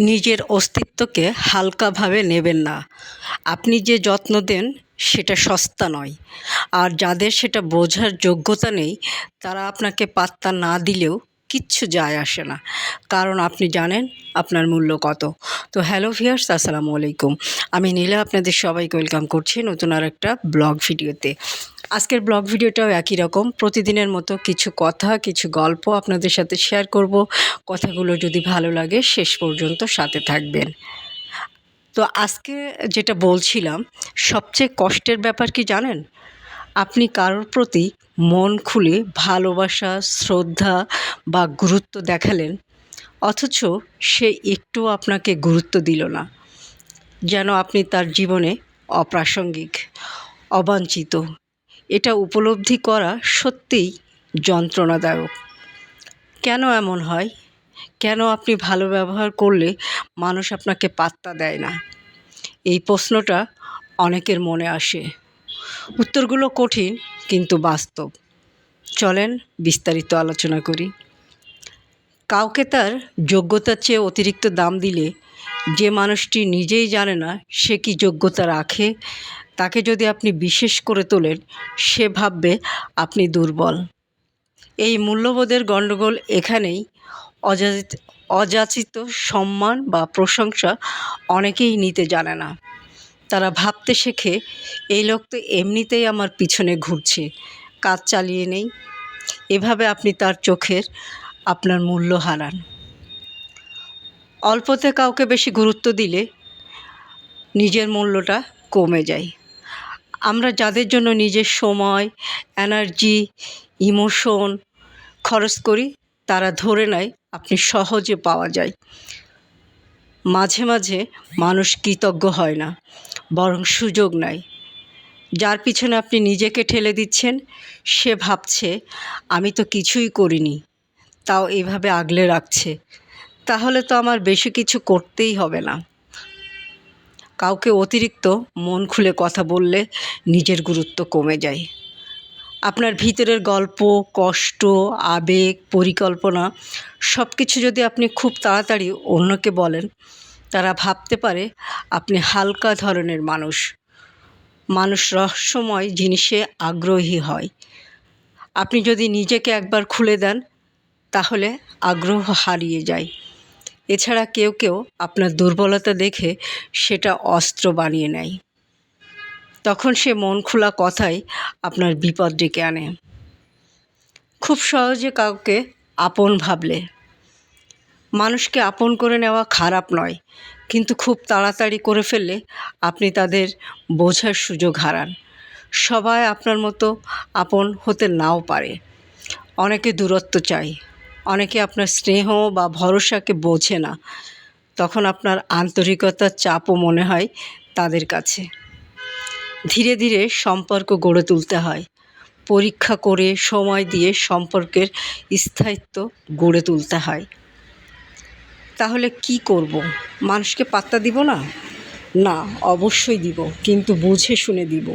নিজের অস্তিত্বকে হালকাভাবে নেবেন না। আপনি যে যত্ন দেন, সেটা সস্তা নয়। আর যাদের সেটা বোঝার যোগ্যতা নেই, তারা আপনাকে পাত্তা না দিলেও কিচ্ছু যায় আসে না। কারণ আপনি জানেন আপনার মূল্য কত। তো হ্যালো ভিয়ার্স আসসালামু আলাইকুম। আমি নীলা, আপনাদের সবাইকে ওয়েলকাম করছি নতুন আর একটা ব্লগ ভিডিওতে। আজকের ব্লগ ভিডিওটাও একই রকম। প্রতিদিনের মতো কিছু কথা, কিছু গল্প আপনাদের সাথে শেয়ার করব। কথাগুলো যদি ভালো লাগে, শেষ পর্যন্ত সাথে থাকবেন। তো আজকে যেটা বলছিলাম, সবচেয়ে কষ্টের ব্যাপার কি জানেন? আপনি কারোর প্রতি মন খুলে ভালোবাসা, শ্রদ্ধা বা গুরুত্ব দেখালেন, অথচ সে একটু আপনাকে গুরুত্ব দিল না। যেন আপনি তার জীবনে অপ্রাসঙ্গিক, অবাঞ্ছিত, এটা উপলব্ধি করা সত্যিই যন্ত্রণাদায়ক। কেন এমন হয়? কেন আপনি ভালো ব্যবহার করলে মানুষ আপনাকে পাত্তা দেয় না? এই প্রশ্নটা অনেকের মনে আসে। উত্তরগুলো কঠিন, কিন্তু বাস্তব। চলেন বিস্তারিত আলোচনা করি। কাউকে তার যোগ্যতার চেয়ে অতিরিক্ত দাম দিলে যে মানুষটি নিজেই জানে না সে কি যোগ্যতা রাখে, তাকে যদি আপনি বিশেষ করে তোলেন, সে ভাববে আপনি দুর্বল। এই মূল্যবোধের গণ্ডগোল এখানেই অযাচিত অযাচিত সম্মান বা প্রশংসা অনেকেই নিতে জানে না। তারা ভাবতে শেখে, এই লোক তো এমনিতেই আমার পিছনে ঘুরছে, কাজ চালিয়ে নেই। এভাবে আপনি তার চোখের আপনার মূল্য হারান। অল্পতে কাউকে বেশি গুরুত্ব দিলে নিজের মূল্যটা কমে যায়। আমরা যাদের জন্য নিজের সময়, এনার্জি, ইমোশন খরচ করি, তারা ধরে নেয় আপনি সহজে পাওয়া যায়। মাঝে মাঝে মানুষ কৃতজ্ঞ হয় না, বরং সুযোগ নাই যার পিছনে আপনি নিজেকে ঠেলে দিচ্ছেন, সে ভাবছে, আমি তো কিছুই করিনি, তাও এভাবে আগলে রাখছে। তাহলে তো আমার বেশি কিছু করতেই হবে না। কাউকে অতিরিক্ত মন খুলে কথা বললে নিজের গুরুত্ব কমে যায়। আপনার ভিতরের গল্প, কষ্ট, আবেগ, পরিকল্পনা সব কিছু যদি আপনি খুব তাড়াতাড়ি অন্যকে বলেন, তারা ভাবতে পারে আপনি হালকা ধরনের মানুষ। মানুষ রহস্যময় জিনিসে আগ্রহী হয়। আপনি যদি নিজেকে একবার খুলে দেন, তাহলে আগ্রহ হারিয়ে যায়। এছাড়া কেউ কেউ আপনার দুর্বলতা দেখে সেটা অস্ত্র বানিয়ে নেয়। তখন সে মন খোলা কথাই আপনার বিপদ ডেকে আনে। খুব সহজে কাউকে আপন ভাবলে। মানুষকে আপন করে নেওয়া খারাপ নয়, কিন্তু খুব তাড়াতাড়ি করে ফেললে আপনি তাদের বোঝার সুযোগ হারান। সবাই আপনার মতো আপন হতে নাও পারে। অনেকে দূরত্ব চায়, অনেকে আপনার স্নেহ বা ভরসাকে বোঝে না। তখন আপনার আন্তরিকতার চাপও মনে হয় তাদের কাছে। ধীরে ধীরে সম্পর্ক গড়ে তুলতে হয়। পরীক্ষা করে সময় দিয়ে সম্পর্কের স্থায়িত্ব গড়ে তুলতে হয়। তাহলে কি করব? মানুষকে পাত্তা দিব না? না, অবশ্যই দিব, কিন্তু বুঝে শুনে দিব।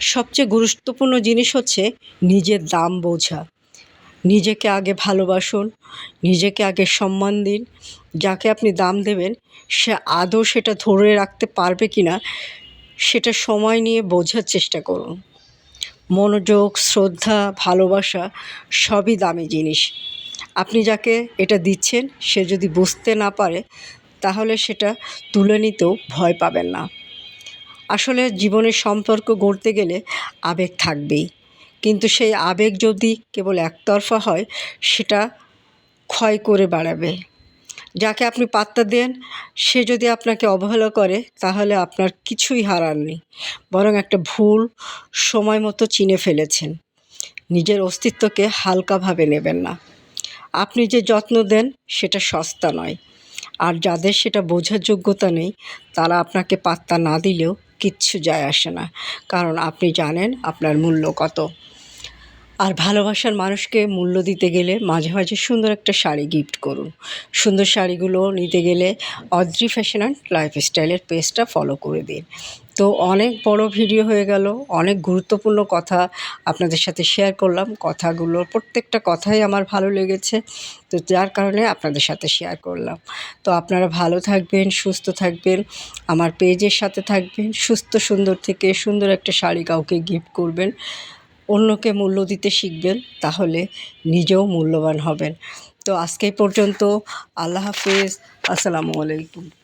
সবচেয়ে গুরুত্বপূর্ণ জিনিস হচ্ছে নিজের দাম বোঝা। নিজেকে আগে ভালোবাসুন, নিজেকে আগে সম্মান দিন। যাকে আপনি দাম দেবেন, সে আদৌ সেটা ধরে রাখতে পারবে কি না সেটা সময় নিয়ে বোঝার চেষ্টা করুন। মনোযোগ, শ্রদ্ধা, ভালোবাসা সবই দামি জিনিস। আপনি যাকে এটা দিচ্ছেন, সে যদি বুঝতে না পারে, তাহলে সেটা তুলে নিতেও ভয় পাবেন না। আসলে জীবনের সম্পর্ক গড়তে গেলে আবেগ থাকবেই। কিন্তু সেই আবেগ যদি কেবল একতরফা হয়, সেটা ক্ষয় করে বাড়াবে। যাকে আপনি পাত্তা দেন, সে যদি আপনাকে অবহেলা করে, তাহলে আপনার কিছুই হারার নেই। বরং একটা ভুল সময় মতো চিনে ফেলেছেন। নিজের অস্তিত্বকে হালকাভাবে নেবেন না। আপনি যে যত্ন দেন, সেটা সস্তা নয়। আর যাদের সেটা বোঝার যোগ্যতা নেই, তারা আপনাকে পাত্তা না দিলেও কিচ্ছু যায় আসে না। কারণ আপনি জানেন আপনার মূল্য কত। আর ভালোবাসার মানুষকে মূল্য দিতে গেলে মাঝে মাঝে সুন্দর একটা শাড়ি গিফট করুন। সুন্দর শাড়িগুলো নিতে গেলে অদ্রি ফ্যাশন অ্যান্ড লাইফস্টাইলের পেজটা ফলো করে দিন। তো অনেক বড় ভিডিও হয়ে গেল, অনেক গুরুত্বপূর্ণ কথা আপনাদের সাথে শেয়ার করলাম। কথাগুলো প্রত্যেকটা কথাই আমার ভালো লেগেছে, তো যার কারণে আপনাদের সাথে শেয়ার করলাম। তো আপনারা ভালো থাকবেন, সুস্থ থাকবেন, আমার পেজের সাথে থাকবেন, সুস্থ সুন্দর থেকে সুন্দর একটা শাড়ি কাউকে গিফট করবেন। অন্যকে মূল্য দিতে শিখবেন, তাহলে নিজেও মূল্যবান হবেন। তো আজকে পর্যন্ত, আল্লাহ হাফিজ, আসসালামু আলাইকুম।